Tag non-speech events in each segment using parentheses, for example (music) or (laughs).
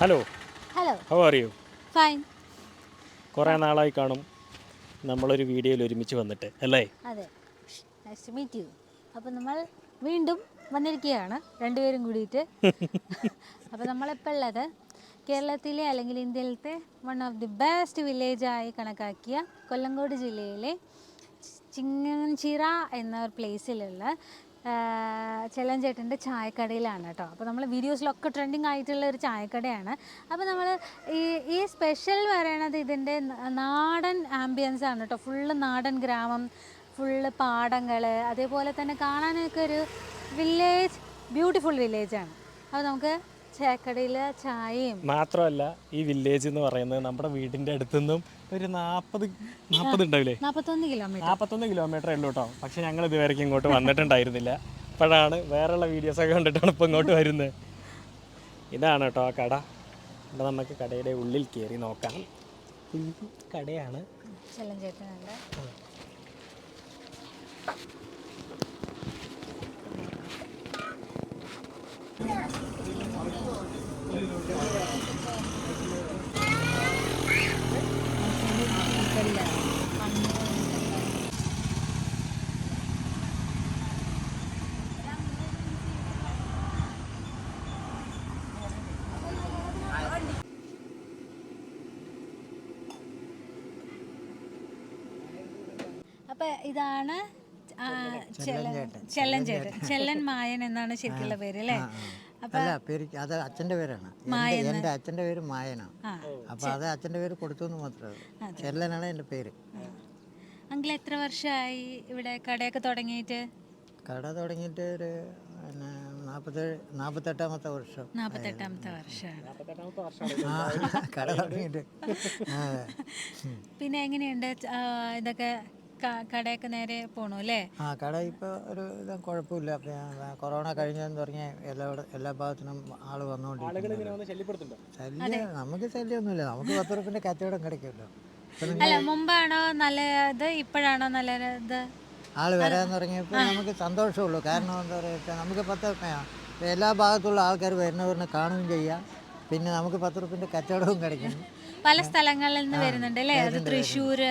Hello hello how are you fine കുറേ നാളായി കാണും. നമ്മളൊരു വീഡിയോയിൽ ഒരുമിച്ച് വന്നിട്ട് അല്ലേ? അതെ. നൈസ് ടു മീറ്റ് യു അപ്പോൾ നമ്മൾ വീണ്ടും വന്നിരിക്കുകയാണ്. രണ്ടുപേരും കൂടിയിട്ട്. (laughs) അപ്പോൾ നമ്മളിപ്പോൾ ഉള്ളത് കേരളത്തിലെ അല്ലെങ്കിൽ ഇന്ത്യയിലത്തെ വൺ ഓഫ് ദി ബെസ്റ്റ് വില്ലേജായി കണക്കാക്കിയ കൊല്ലങ്കോട് ജില്ലയിലെ ചിങ്ങൻചിറ എന്ന പ്ലേസിലുള്ള ചെല്ലഞ്ചേട്ടന്റെ ചായക്കടയിലാണ് കേട്ടോ. അപ്പോൾ നമ്മൾ വീഡിയോസിലൊക്കെ ട്രെൻഡിങ് ആയിട്ടുള്ള ഒരു ചായക്കടയാണ്. അപ്പോൾ നമ്മൾ ഈ ഈ സ്പെഷ്യൽ പറയണത് ഇതിന്റെ നാടൻ ആംബിയൻസ് ആണ് കേട്ടോ. ഫുള്ള് നാടൻ ഗ്രാമം ഫുള്ള് പാടങ്ങൾ അതേപോലെ തന്നെ കാണാനൊക്കെ ഒരു വില്ലേജ് ബ്യൂട്ടിഫുൾ വില്ലേജാണ് അപ്പോൾ നമുക്ക് ചായക്കടയിൽ ചായയും മാത്രമല്ല ഈ വില്ലേജ് എന്ന് പറയുന്നത് നമ്മുടെ വീടിന്റെ അടുത്തുനിന്നും ഒരു നാൽപ്പത് നാൽപ്പത് ഉണ്ടാവില്ലേ? നാൽപ്പത്തൊന്ന് കിലോമീറ്റർ. നാൽപ്പത്തൊന്ന് കിലോമീറ്റർ ഉള്ളൂ കേട്ടോ. പക്ഷെ ഞങ്ങൾ ഇതുവരെയ്ക്കും ഇങ്ങോട്ട് വന്നിട്ടുണ്ടായിരുന്നില്ല. അപ്പോഴാണ് വേറെയുള്ള വീഡിയോസൊക്കെ കണ്ടിട്ടാണ് ഇപ്പോൾ ഇങ്ങോട്ട് വരുന്നത് ഇതാണ് കേട്ടോ ആ കട. ഇവിടെ നമുക്ക് കടയുടെ ഉള്ളിൽ കയറി നോക്കാം. കടയാണ്. ചെല്ലഞ്ചേട്ടനുണ്ട് അപ്പൊ ഇതാണ് ചെല്ലൻ ചെല്ലൻ മായൻ എന്നാണ് ശരിക്കുള്ള പേര് അല്ലേ? അല്ല പേര് അത് അച്ഛന്റെ പേരാണ്. എന്റെ അച്ഛന്റെ പേര് മായനാണ് അപ്പൊ അപ്പോൾ അത് അച്ഛന്റെ പേര് കൊടുത്തു എന്ന് മാത്രമേ ചെല്ലനാണ് എന്റെ പേര്. അങ്കിൾ എത്ര വർഷമായി ഇവിടെ കടയൊക്കെ തുടങ്ങിയിട്ട്? കട തുടങ്ങിയിട്ട് ഒരു പിന്നെ നാൽപ്പത്തേഴ് നാൽപ്പത്തെട്ടാമത്തെ വർഷം നാൽപ്പത്തെട്ടാമത്തെ വർഷമാണ്. കട തുടങ്ങിയിട്ട്. പിന്നെ എങ്ങനെയുണ്ട് ഇതൊക്കെ കടയൊക്കെ നേരെ പോണു അല്ലേ? ആ കട ഇപ്പോൾ ഒരു ഇത് കുഴപ്പമില്ല. കൊറോണ കഴിഞ്ഞെന്ന് പറഞ്ഞ എല്ലാ എല്ലാ ഭാഗത്തിനും ആൾ വന്നുകൊണ്ടിരിക്കുന്നു ശല്യം നമുക്ക് ശല്യമൊന്നുമില്ല നമുക്ക് പത്ത് റുപ്പിന്റെ കച്ചവടം കിടക്കുമല്ലോ. ഇപ്പം അല്ല മുമ്പാണോ നല്ലത് ഇപ്പോഴാണോ നല്ലത് ആൾ വരാൻ തുടങ്ങിയപ്പോൾ നമുക്ക് സന്തോഷമുള്ളൂ. കാരണം എന്താ പറയുക നമുക്ക് പത്ത് എല്ലാ ഭാഗത്തുള്ള ആൾക്കാർ വരുന്നവരിനെ കാണുകയും ചെയ്യാം. പിന്നെ നമുക്ക് പത്ത് റുപ്പിന്റെ കച്ചവടവും കിടക്കും പല സ്ഥലങ്ങളിൽ നിന്ന് വരുന്നുണ്ട് അല്ലേ? അത് തൃശ്ശൂര്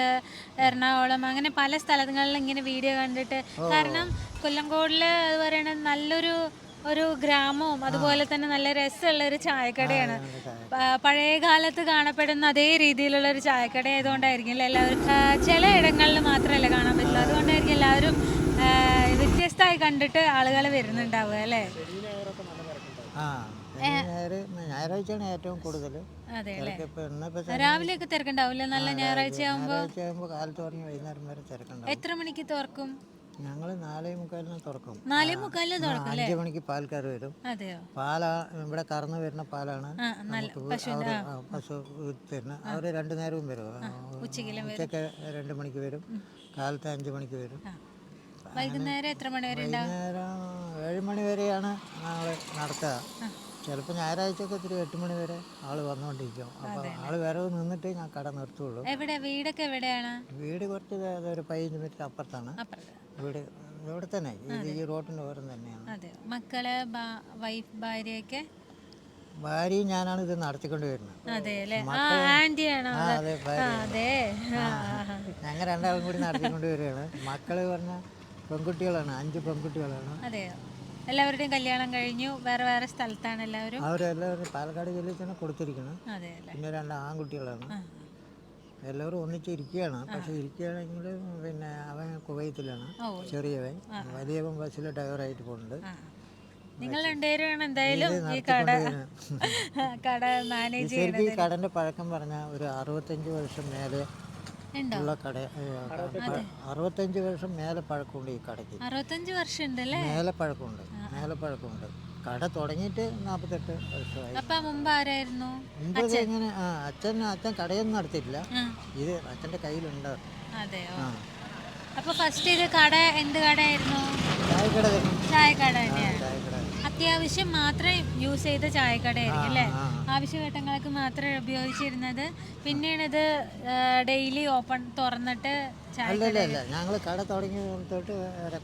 എറണാകുളം അങ്ങനെ പല സ്ഥലങ്ങളിൽ ഇങ്ങനെ വീഡിയോ കണ്ടിട്ട് കാരണം കൊല്ലംകോടിൽ അത് പറയണത് നല്ലൊരു ഒരു ഗ്രാമവും അതുപോലെ തന്നെ നല്ല രസമുള്ള ഒരു ചായക്കടയാണ് പഴയ കാലത്ത് കാണപ്പെടുന്ന അതേ രീതിയിലുള്ള ഒരു ചായക്കട ആയതുകൊണ്ടായിരിക്കും അല്ലേ? എല്ലാവരും ചില ഇടങ്ങളിൽ മാത്രമല്ല കാണാൻ പറ്റില്ല അതുകൊണ്ടായിരിക്കും എല്ലാവരും വ്യത്യസ്തമായി കണ്ടിട്ട് ആളുകൾ വരുന്നുണ്ടാവുക അല്ലേ? ആ. ഞായറാഴ്ചയാണ് ഏറ്റവും കൂടുതൽ. ഇപ്പോൾ രാവിലെയൊക്കെ തിരക്കുണ്ടാവില്ല നല്ല ഞായറാഴ്ച ആകുമ്പോൾ കാലത്ത് തുടങ്ങി വൈകുന്നേരം വരെ തിരക്കുണ്ടാവും. എത്ര മണിക്ക് തുറക്കും? ഞങ്ങൾ നാലേ മുക്കാലിന് തുറക്കും. നാലേ മുക്കാലിന് തുറക്കും അഞ്ചു മണിക്ക് പാൽക്കാർ വരും. പാലാ ഇവിടെ കറന്നു വരുന്ന പാലാണ്. പശു തരുന്ന അവർ രണ്ടു നേരവും വരും. ഉച്ചയ്ക്ക് രണ്ട് മണിക്ക് വരും. കാലത്ത് അഞ്ചു മണിക്ക് വരും. വൈകുന്നേരം എത്ര മണി വരെ വൈകുന്നേരം ഏഴ് മണി വരെയാണ് ഞങ്ങൾ നടത്തുക. ചിലപ്പോൾ ഞായറാഴ്ചയൊക്കെ ഇത്തിരി എട്ട് മണി വരെ ആൾ വന്നുകൊണ്ടിരിക്കും അപ്പോൾ ആൾ വരവ് നിന്നിട്ട് ഞാൻ കട നിർത്തുള്ളൂ. എവിടെ? വീടൊക്കെ എവിടെയാണ്? വീട് കുറച്ച് ഒരു പതിനഞ്ച് മീറ്റർ അപ്പുറത്താണ്. അപ്പുറത്ത്. വീട് ഇവിടെ തന്നെ. ഇത് ഈ റോഡിന്റെ ഓരം തന്നെയാണ്. അതെ. മക്കൾ വൈഫ് ഭാര്യയൊക്കെ? ഭാര്യയും ഞാനാണ് ഇത് നടത്തിക്കൊണ്ട് വരുന്നത്. ഞങ്ങൾ രണ്ടാളും കൂടി നടത്തിക്കൊണ്ട് വരികയാണ്. മക്കൾ പറഞ്ഞ പെൺകുട്ടികളാണ് അഞ്ച് പെൺകുട്ടികളാണ്. എല്ലാവരുടെയും കല്യാണം കഴിഞ്ഞു. വേറെ വേറെ സ്ഥലത്താണ് എല്ലാവരും. അവരെല്ലാവരും പാലക്കാട് ജില്ലയിൽ തന്നെ കൊടുത്തിരിക്കണം. അതെ അല്ലേ? പിന്നെ രണ്ട് ആൺകുട്ടികളാണ്. എല്ലാവരും ഒന്നിച്ചിരിക്കുകയാണ് പക്ഷെ ഇരിക്കുകയാണെങ്കിൽ പിന്നെ അവൻ കുവൈത്തിലാണ്. ചെറിയവൻ. വലിയവൻ ബസ്സിൽ ഡ്രൈവറായിട്ട് പോകുന്നുണ്ട്. നിങ്ങൾ രണ്ടുപേരും എന്തായാലും ഈ കട കട മാനേജ് ചെയ്യുന്നത് ഈ കടന്റെ പഴക്കം പറഞ്ഞ ഒരു അറുപത്തഞ്ച് വർഷം മേലെ ഉണ്ടോ? ഉള്ള കട അറുപത്തഞ്ച് വർഷം മേലെ പഴക്കമുണ്ട് ഈ കടയ്ക്ക്. അറുപത്തഞ്ച് വർഷം ഉണ്ടല്ലേ മേലെ പഴക്കമുണ്ട്. മേലെ പഴക്കമുണ്ട്. കട തുടങ്ങിയിട്ട് നാൽപ്പത്തെട്ട് വർഷമായി. മുമ്പ് ആരായിരുന്നു? മുമ്പ് എങ്ങനെ ആ അച്ഛൻ അച്ഛൻ കടയൊന്നും നടത്തിയിട്ടില്ല. ഇത് അച്ഛന്റെ കയ്യിലുണ്ടായിരുന്നു അതെയോ? ആ. അപ്പൊ ഫസ്റ്റ് ഇത് കട എന്ത് കടയായിരുന്നു? ചായക്കട ചായക്കട തന്നെയാണ് ചായക്കട അത്യാവശ്യം മാത്രം യൂസ് ചെയ്ത ചായക്കടയായിരിക്കും അല്ലേ. ആവശ്യഘട്ടങ്ങൾക്ക് മാത്രമേ ഉപയോഗിച്ചിരുന്നത്. പിന്നെയാണ് ഇത് ഡെയിലി ഓപ്പൺ തുറന്നിട്ട് അല്ലല്ല അല്ല അല്ല. അല്ല ഞങ്ങൾ കട തുടങ്ങിയ തൊട്ട്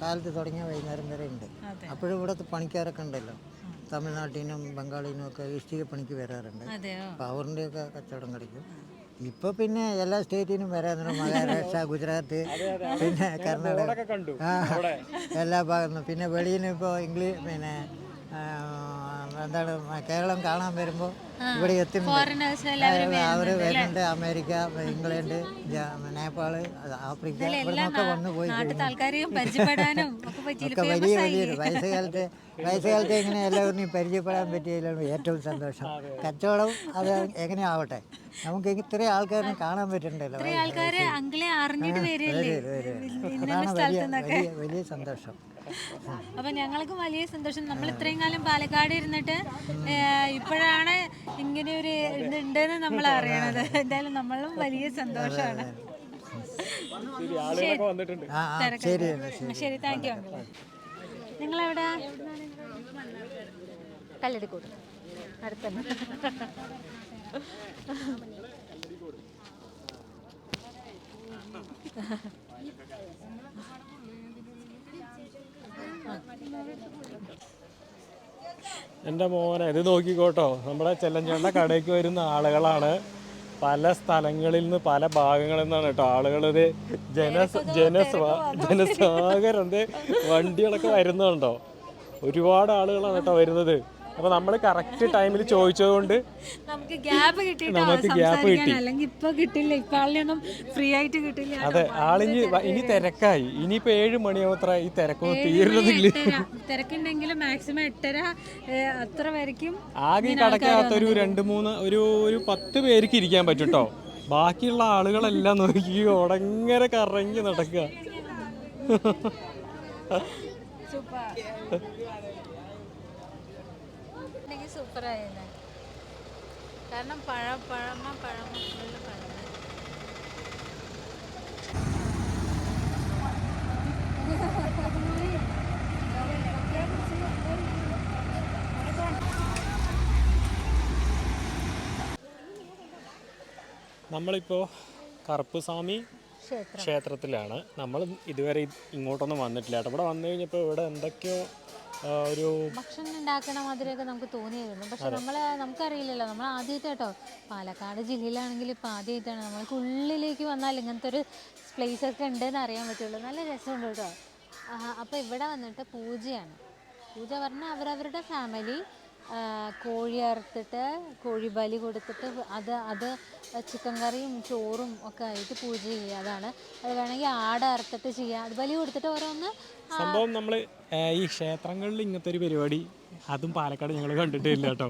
കാലത്ത് തുടങ്ങിയ വൈകുന്നേരം വരെ ഉണ്ട്. അപ്പോഴും ഇവിടുത്തെ പണിക്കാരൊക്കെ ഉണ്ടല്ലോ. തമിഴ്നാട്ടിനും ബംഗാളിനും ഒക്കെ ഇഷ്ടിക പണിക്ക് വരാറുണ്ട്. പവറിന്റെ ഒക്കെ കച്ചവടം കളിക്കും ഇപ്പൊ പിന്നെ എല്ലാ സ്റ്റേറ്റിനും വരാറുണ്ട് മഹാരാഷ്ട്ര ഗുജറാത്ത് പിന്നെ കർണാടക. എല്ലാ ഭാഗത്തും. പിന്നെ വെളിയിൽ നിന്ന് ഇപ്പോൾ ഇംഗ്ലീഷ് പിന്നെ എന്താണ് കേരളം കാണാൻ വരുമ്പോൾ ഇവിടെ എല്ലാവരും അവർ വരുന്നുണ്ട് അമേരിക്ക ഇംഗ്ലണ്ട് നേപ്പാൾ ആഫ്രിക്ക ഇവിടെ വന്നു പോയി (laughs) ഒക്കെ വലിയ വലിയൊരു വയസ്സുകാലത്ത് വയസ്സുകാലത്ത് ഇങ്ങനെ എല്ലാവരും പരിചയപ്പെടാൻ പറ്റിയതിലാണ് ഏറ്റവും സന്തോഷം. കച്ചവടം അത് എങ്ങനെ ആവട്ടെ? നമുക്ക് ഇത്രയും ആൾക്കാരെ കാണാൻ അതാണ് വലിയ വലിയ വലിയ സന്തോഷം. അപ്പൊ ഞങ്ങൾക്ക് വലിയ സന്തോഷം. നമ്മൾ ഇത്രയും കാലം പാലക്കാട് ഇരുന്നിട്ട് ഇപ്പോഴാണ് ഇങ്ങനെ ഒരു ഇതുണ്ടെന്ന് നമ്മൾ അറിയണത്. എന്തായാലും നമ്മളും വലിയ സന്തോഷമാണ് ശരി ആ ആ താങ്ക് യു നിങ്ങളെവിടെ? കല്ലടിക്കോട്. അടുത്തന്നെ എന്റെ മോനെ ഇത് നോക്കിക്കോട്ടോ. നമ്മുടെ ചെല്ലഞ്ചേണ്ട കടയ്ക്ക് വരുന്ന ആളുകളാണ് പല സ്ഥലങ്ങളിൽ നിന്ന് പല ഭാഗങ്ങളിൽ നിന്നാണ് കേട്ടോ. ആളുകളൊരു ജന ജനസ്വാ ജനസാഗരം വണ്ടികളൊക്കെ വരുന്നുണ്ടോ? ഒരുപാട് ആളുകളാണ് കേട്ടോ വരുന്നത്. അപ്പോൾ നമ്മൾ കറക്റ്റ് ടൈമിൽ ചോദിച്ചതുകൊണ്ട് നമുക്ക് ഗ്യാപ്പ് കിട്ടിയിട്ടോ നമുക്ക്. കിട്ടി. അല്ലെങ്കിൽ ഇപ്പൊ കിട്ടില്ല. ഇപ്പൊ ആളിനൊന്നും ഫ്രീ ആയിട്ട് കിട്ടില്ല. അതെ ആളിനി ഇനി തിരക്കായി. ഇനിയിപ്പോ ഏഴ് മണിയാവത്ര ഈ തിരക്കൊന്നും തീരുന്നതില്ല. തിരക്കുണ്ടെങ്കിലും മാക്സിമം എട്ടര. അത്ര വരയ്ക്കും ആകെ കടക്കാത്തൊരു രണ്ട് മൂന്ന് ഒരു ഒരു പത്ത് പേർക്ക് ഇരിക്കാൻ പറ്റും കേട്ടോ ബാക്കിയുള്ള ആളുകളെല്ലാം നോക്കി ഉടങ്ങനെ കറങ്ങി നടക്കുക. (laughs) ഉണ്ടെങ്കിൽ സൂപ്പറായിരുന്നു. കാരണം പഴം പഴമ പഴമ ഫുള്ള് പഴമ നമ്മളിപ്പോൾ കറുപ്പുസ്വാമി ക്ഷേത്രം. ക്ഷേത്രത്തിലാണ്. നമ്മൾ ഇതുവരെ ഇങ്ങോട്ടൊന്നും വന്നിട്ടില്ല കേട്ടോ. ഇവിടെ വന്നു കഴിഞ്ഞപ്പോൾ ഇവിടെ എന്തൊക്കെയോ ഒരു ഭക്ഷണം ഉണ്ടാക്കണ മാതിരിയൊക്കെ നമുക്ക് തോന്നിയായിരുന്നു പക്ഷെ നമ്മളെ നമുക്കറിയില്ലല്ലോ. നമ്മൾ ആദ്യമായിട്ട് കേട്ടോ പാലക്കാട് ജില്ലയിലാണെങ്കിൽ ഇപ്പോൾ ആദ്യമായിട്ടാണ്. നമ്മൾക്ക് ഉള്ളിലേക്ക് വന്നാൽ ഇങ്ങനത്തെ ഒരു പ്ലേസ് ഒക്കെ ഉണ്ടെന്ന് അറിയാൻ പറ്റുള്ളൂ. നല്ല രസമുണ്ട് കേട്ടോ. അപ്പോൾ ഇവിടെ വന്നിട്ട് പൂജയാണ്. പൂജ പറഞ്ഞാൽ അവരവരുടെ ഫാമിലി കോഴി അറുത്തിട്ട് കോഴി ബലി കൊടുത്തിട്ട് അത് അത് ചിക്കൻ കറിയും ചോറും ഒക്കെ ആയിട്ട് പൂജ ചെയ്യുക. അതാണ്. അത് വേണമെങ്കിൽ ആട് അറുത്തിട്ട് ചെയ്യുക അത് ബലി കൊടുത്തിട്ട് ഓരോന്ന് സംഭവം നമ്മൾ ഈ ക്ഷേത്രങ്ങളിൽ ഇങ്ങനത്തെ ഒരു പരിപാടി അതും പാലക്കാട് ഞങ്ങൾ കണ്ടിട്ടില്ല കേട്ടോ.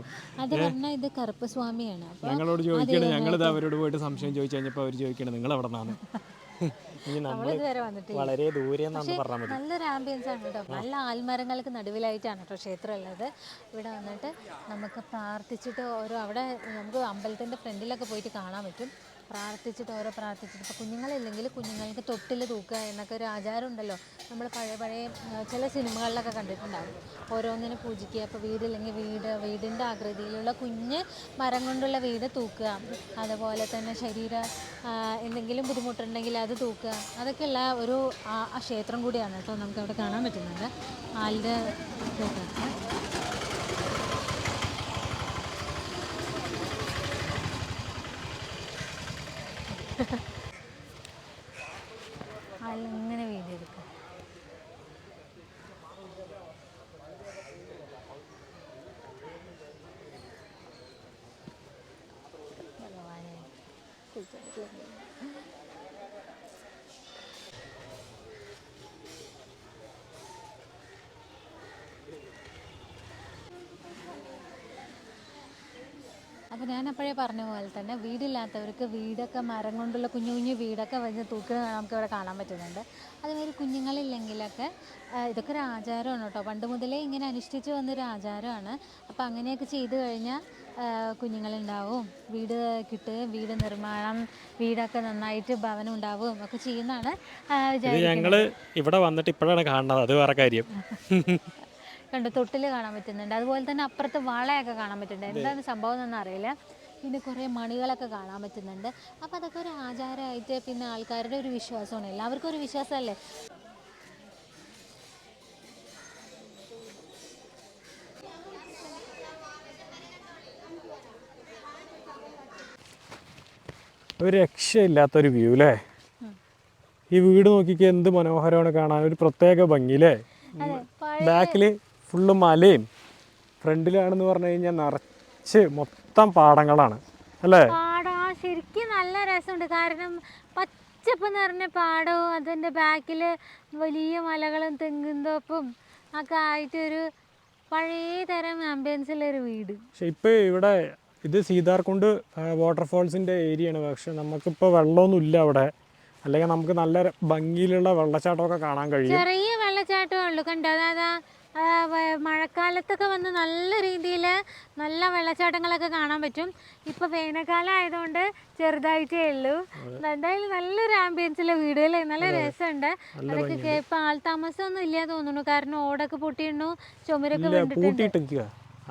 ഇത് കറുപ്പ് സ്വാമിയാണ്. ഞങ്ങളോട് ചോദിക്കണം ഞങ്ങളിത് അവരോട് പോയിട്ട് സംശയം ചോദിച്ചു കഴിഞ്ഞപ്പോൾ അവർ ചോദിക്കണം നിങ്ങൾ എവിടെ നിന്നാണ്? (laughs) വളരെ ദൂരെ നല്ലൊരു ആംബിയൻസ് ആണ് കേട്ടോ. നല്ല ആൽമരങ്ങൾക്ക് നടുവിലായിട്ടാണ് കേട്ടോ ക്ഷേത്രം ഉള്ളത് ഇവിടെ വന്നിട്ട് നമുക്ക് പ്രാർത്ഥിച്ചിട്ട് ഓരോ അവിടെ നമുക്ക് അമ്പലത്തിന്റെ ഫ്രണ്ടിലൊക്കെ പോയിട്ട് കാണാൻ പറ്റും. പ്രാർത്ഥിച്ചിട്ട് ഓരോ പ്രാർത്ഥിച്ചിട്ട്. ഇപ്പോൾ കുഞ്ഞുങ്ങളില്ലെങ്കിൽ കുഞ്ഞുങ്ങൾക്ക് തൊട്ടിൽ തൂക്കുക എന്നൊക്കെ ഒരു ആചാരം ഉണ്ടല്ലോ നമ്മൾ പഴയ പഴയ ചില സിനിമകളിലൊക്കെ കണ്ടിട്ടുണ്ടാകും ഓരോന്നിനെ പൂജിക്കുക. അപ്പോൾ വീടില്ലെങ്കിൽ വീട് വീടിന്റെ ആകൃതിയിലുള്ള കുഞ്ഞ് മരം കൊണ്ടുള്ള വീട് തൂക്കുക. അതുപോലെ തന്നെ ശരീര എന്തെങ്കിലും ബുദ്ധിമുട്ടുണ്ടെങ്കിൽ അത് തൂക്കുക. അതൊക്കെയുള്ള ഒരു ക്ഷേത്രം കൂടിയാണ് കേട്ടോ നമുക്കവിടെ കാണാൻ പറ്റുന്നുണ്ട് ആളുടെ ക്ഷേത്രം. അപ്പോൾ ഞാൻ അപ്പോഴേ പറഞ്ഞ പോലെ തന്നെ വീടില്ലാത്തവർക്ക് വീടൊക്കെ മരം കൊണ്ടുള്ള കുഞ്ഞു കുഞ്ഞു വീടൊക്കെ വെച്ച് തൂക്കുന്നത് നമുക്ക് ഇവിടെ കാണാൻ പറ്റുന്നുണ്ട്. അതുമാതിരി കുഞ്ഞുങ്ങളില്ലെങ്കിലൊക്കെ ഇതൊക്കെ ഒരു ആചാരമാണ് കേട്ടോ. പണ്ട് മുതലേ ഇങ്ങനെ അനുഷ്ഠിച്ചു വന്നൊരു ആചാരമാണ്. അപ്പോൾ അങ്ങനെയൊക്കെ ചെയ്തു കഴിഞ്ഞാൽ കുഞ്ഞുങ്ങളുണ്ടാവും. വീട് കിട്ടുകയും വീട് നിർമ്മാണം വീടൊക്കെ നന്നായിട്ട് ഭവനം ഉണ്ടാവുകയും ഒക്കെ ചെയ്യുന്നതാണ് ഞങ്ങൾ ഇവിടെ വന്നിട്ട് ഇപ്പോഴാണ് കാണുന്നത്. അത് വേറെ കാര്യം. കണ്ട് തൊട്ടിൽ കാണാൻ പറ്റുന്നുണ്ട്. അതുപോലെ തന്നെ അപ്പുറത്ത് വളയൊക്കെ കാണാൻ പറ്റുന്നുണ്ട്. എന്താണ് സംഭവം എന്നൊന്നും അറിയില്ല. പിന്നെ കുറേ മണികളൊക്കെ കാണാൻ പറ്റുന്നുണ്ട്. അപ്പോൾ അതൊക്കെ ഒരു ആചാരമായിട്ട് പിന്നെ ആൾക്കാരുടെ ഒരു വിശ്വാസമാണ്. എല്ലാവർക്കും ഒരു വിശ്വാസമല്ലേ? ഒരു രക്ഷയില്ലാത്തൊരു വ്യൂ അല്ലേ ഈ വീട് നോക്കിക്ക് എന്ത് മനോഹരമാണ് കാണാൻ. ഒരു പ്രത്യേക ഭംഗി അല്ലേ ബാക്കിൽ ഫുള്ള് മലയും ഫ്രണ്ടിലാണെന്ന് പറഞ്ഞു കഴിഞ്ഞാൽ നിറച്ച് മൊത്തം പാടങ്ങളാണ്. അല്ലേ? പാടാ ശരിക്കും നല്ല രസമുണ്ട്. കാരണം പച്ചപ്പ് നിറഞ്ഞ പാടവും അതിന്റെ ബാക്കിൽ വലിയ മലകളും തെങ്ങും തോപ്പും ഒക്കെ ആയിട്ടൊരു പഴയ തരം ആംബിയൻസിലൊരു വീട്. പക്ഷെ ഇപ്പോൾ ഇവിടെ ഇത് സീതാർകുണ്ട് വാട്ടർഫോൾസിന്റെ ഏരിയയാണ് പക്ഷെ നമുക്കിപ്പോൾ വെള്ളമൊന്നും ഇല്ല അവിടെ. അല്ലെങ്കിൽ നമുക്ക് നല്ല ഭംഗിയിലുള്ള വെള്ളച്ചാട്ടമൊക്കെ കാണാൻ കഴിയും. ചെറിയ വെള്ളച്ചാട്ടമേ ഉള്ളൂ. കണ്ടോ? അതാ മഴക്കാലത്തൊക്കെ വന്ന് നല്ല രീതിയിൽ നല്ല വെള്ളച്ചാട്ടങ്ങളൊക്കെ കാണാൻ പറ്റും. ഇപ്പോൾ വേനൽക്കാലം ആയതുകൊണ്ട് ചെറുതായിട്ടേ ഉള്ളൂ. എന്തായാലും നല്ലൊരു ആംബിയൻസിലെ വീടുകളിൽ നല്ല രസമുണ്ട്. അതൊക്കെ ഇപ്പം ആൾ താമസമൊന്നും ഇല്ല തോന്നുന്നു. കാരണം ഓടൊക്കെ പൊട്ടിയിട്ടു ചുമരൊക്കെ വീണ്ടിട്ടുണ്ട്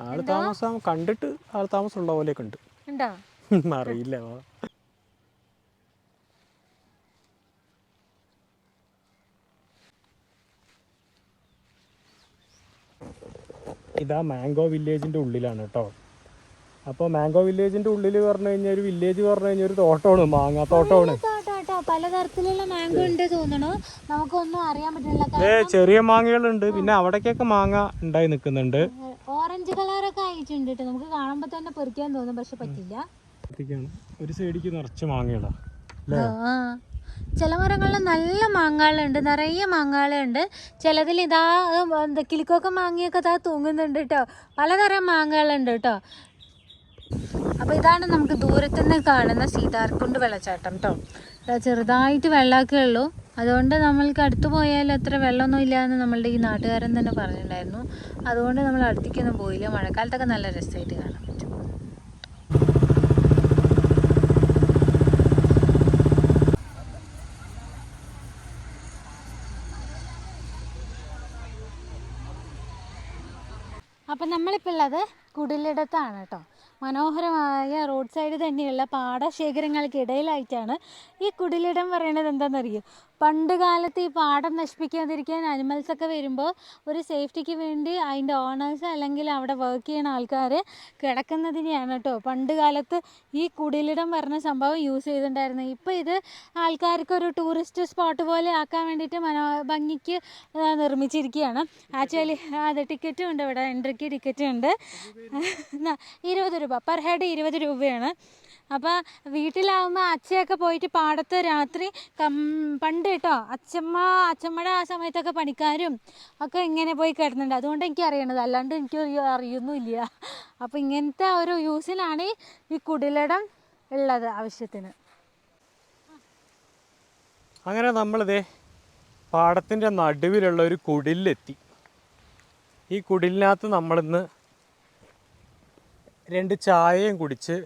ആൾ താമസം കണ്ടിട്ട് ആൾ താമസം ഉള്ള പോലെയൊക്കെ ഉണ്ട്. ഉണ്ടോ? അറിയില്ല. ഇതാ മാംഗോ വില്ലേജിന്റെ ഉള്ളിലാണ് കേട്ടോ. അപ്പോൾ മാംഗോ വില്ലേജിന്റെ ഉള്ളിൽ പറഞ്ഞു കഴിഞ്ഞാൽ ഒരു വില്ലേജ് പറഞ്ഞു കഴിഞ്ഞാൽ ഒരു തോട്ടമാണ് മാങ്ങ തോട്ടമാണ്. പലതരത്തിലുള്ള മാംഗോ ഉണ്ട് തോന്നണു. നമുക്കൊന്നും അറിയാൻ പറ്റില്ല. ചെറിയ മാങ്ങകളുണ്ട്. പിന്നെ അവിടേക്കൊക്കെ മാങ്ങ ഉണ്ടായി നിൽക്കുന്നുണ്ട്. ഓറഞ്ച് കളറൊക്കെ ആയിട്ടുണ്ട് നമുക്ക് കാണുമ്പോൾ തന്നെ പെറിക്കാൻ തോന്നും പക്ഷെ പറ്റില്ല. ഒരു സൈഡിക്ക് നിറച്ച് മാങ്ങകളാണ് ചില മരങ്ങളിൽ നല്ല മാങ്ങകളുണ്ട് നിറയെ മാങ്ങകളുണ്ട്. ചിലതിൽ ഇതാ എന്താ കിളിക്കൊക്കെ മാങ്ങയൊക്കെ ഇതാ തൂങ്ങുന്നുണ്ട് കേട്ടോ പലതരം മാങ്ങകളുണ്ട് കേട്ടോ അപ്പോൾ ഇതാണ് നമുക്ക് ദൂരത്തു നിന്ന് കാണുന്ന സീതാർക്കുണ്ട് വെള്ളച്ചാട്ടം കേട്ടോ ചെറുതായിട്ട് വെള്ളമൊക്കെ ഉള്ളൂ. അതുകൊണ്ട് നമ്മൾക്ക് അടുത്ത് പോയാൽ അത്ര വെള്ളമൊന്നും ഇല്ല എന്ന് നമ്മളുടെ ഈ നാട്ടുകാരൻ തന്നെ പറഞ്ഞിട്ടുണ്ടായിരുന്നു. അതുകൊണ്ട് നമ്മൾ അടുത്തേക്കൊന്നും പോയില്ല. മഴക്കാലത്തൊക്കെ നല്ല രസമായിട്ട് കാണാൻ അപ്പം നമ്മളിപ്പോൾ ഉള്ളത് കുടിലിടത്താണ് കേട്ടോ മനോഹരമായ റോഡ് സൈഡ് തന്നെയുള്ള പാടശേഖരങ്ങൾക്കിടയിലായിട്ടാണ് ഈ കുടിലിടം പറയണത് എന്താണെന്നറിയോ പണ്ട് കാലത്ത് ഈ പാടം നശിപ്പിക്കാതിരിക്കാൻ അനിമൽസ് ഒക്കെ വരുമ്പോൾ ഒരു സേഫ്റ്റിക്ക് വേണ്ടി അതിന്റെ ഓണേഴ്സ് അല്ലെങ്കിൽ അവിടെ വർക്ക് ചെയ്യുന്ന ആൾക്കാർ കിടക്കുന്നതിനെയാണ് കേട്ടോ. പണ്ട് കാലത്ത് ഈ കുടിലിടം പറഞ്ഞ സംഭവം യൂസ് ചെയ്തിട്ടുണ്ടായിരുന്നു. ഇപ്പോൾ ഇത് ആൾക്കാർക്ക് ഒരു ടൂറിസ്റ്റ് സ്പോട്ട് പോലെ ആക്കാൻ വേണ്ടിയിട്ട് മനോ ഭംഗിക്ക് നിർമ്മിച്ചിരിക്കുകയാണ്. ആക്ച്വലി അത് ടിക്കറ്റും ഉണ്ട് ഇവിടെ. എൻട്രിക്ക് ടിക്കറ്റും ഉണ്ട്. ഇരുപത് രൂപ. പെർ ഹെഡ് ഇരുപത് രൂപയാണ്. അപ്പോൾ വീട്ടിലാവുമ്പോൾ അച്ഛയൊക്കെ പോയിട്ട് പാടത്ത് രാത്രി കം പണ്ട് കേട്ടോ. അച്ഛമ്മ അച്ഛമ്മയുടെ ആ സമയത്തൊക്കെ പണിക്കാരും ഒക്കെ ഇങ്ങനെ പോയി കിടന്നുണ്ട് അതുകൊണ്ട് എനിക്ക് അറിയണത് അല്ലാണ്ട് എനിക്ക് അറിയ- അറിയൊന്നുമില്ല. അപ്പോൾ ഇങ്ങനത്തെ ഒരു യൂസിലാണ് ഈ കുടിലടം ഉള്ളത് ആവശ്യത്തിന്. അങ്ങനെ നമ്മളിതേ പാടത്തിന്റെ നടുവിലുള്ള ഒരു കുടിലെത്തി. ഈ കുടിലിനകത്ത് നമ്മളിന്ന് രണ്ട് ചായയും കുടിച്ച്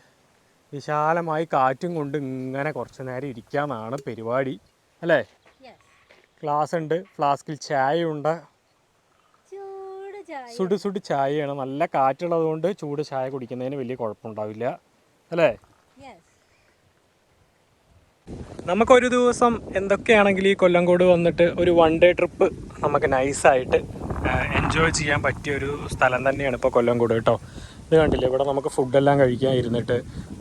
വിശാലമായി കാറ്റും കൊണ്ട് ഇങ്ങനെ കുറച്ച് നേരം ഇരിക്കാമെന്നാണ് പരിപാടി. അല്ലേ? ഗ്ലാസ് ഉണ്ട് ഫ്ലാസ്കിൽ ചായ. ഉണ്ട് സുട് സുട് ചായയാണ്. നല്ല കാറ്റുള്ളത് കൊണ്ട് ചൂട് ചായ കുടിക്കുന്നതിന് വലിയ കുഴപ്പമുണ്ടാവില്ല. അല്ലേ? നമുക്കൊരു ദിവസം എന്തൊക്കെയാണെങ്കിൽ ഈ കൊല്ലംകോട് വന്നിട്ട് ഒരു വൺ ഡേ ട്രിപ്പ് നമുക്ക് നൈസായിട്ട് എൻജോയ് ചെയ്യാൻ പറ്റിയ ഒരു സ്ഥലം തന്നെയാണ് ഇപ്പോൾ കൊല്ലംകോട് കേട്ടോ. ഇത് കണ്ടില്ലേ? ഇവിടെ നമുക്ക് ഫുഡെല്ലാം കഴിക്കാൻ ഇരുന്നിട്ട്.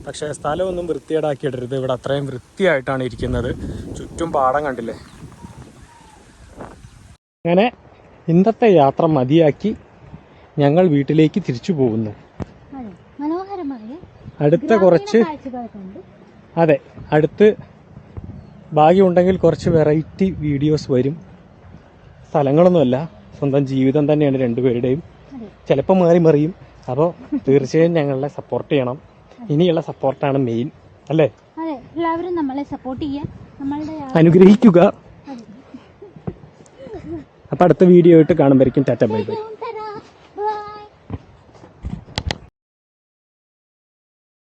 പക്ഷേ സ്ഥലമൊന്നും വൃത്തികേടാക്കിയിടരുത്. ഇവിടെ അത്രയും വൃത്തിയായിട്ടാണ് ഇരിക്കുന്നത്. ചുറ്റും പാടം കണ്ടില്ലേ? അങ്ങനെ ഇന്നത്തെ യാത്ര മതിയാക്കി ഞങ്ങൾ വീട്ടിലേക്ക് തിരിച്ചു പോകുന്നു. അടുത്ത കുറച്ച് അതെ അടുത്ത് ഭാഗ്യമുണ്ടെങ്കിൽ കുറച്ച് വെറൈറ്റി വീഡിയോസ് വരും. സ്ഥലങ്ങളൊന്നുമല്ല. സ്വന്തം ജീവിതം തന്നെയാണ് രണ്ടുപേരുടെയും. ചിലപ്പോൾ മാറി മറിയും. അപ്പോൾ തീർച്ചയായും ഞങ്ങളെ സപ്പോർട്ട് ചെയ്യണം. ഇനിയുള്ള സപ്പോർട്ടാണ് മെയിൻ അല്ലേ? അതെ എല്ലാവരും നമ്മളെ സപ്പോർട്ട് ചെയ്യാൻ നമ്മളുടെ അനുഗ്രഹിക്കുക. അപ്പൊ അടുത്ത വീഡിയോ ആയിട്ട് കാണുമ്പോഴേക്കും ടാറ്റ ബൈ ബൈ.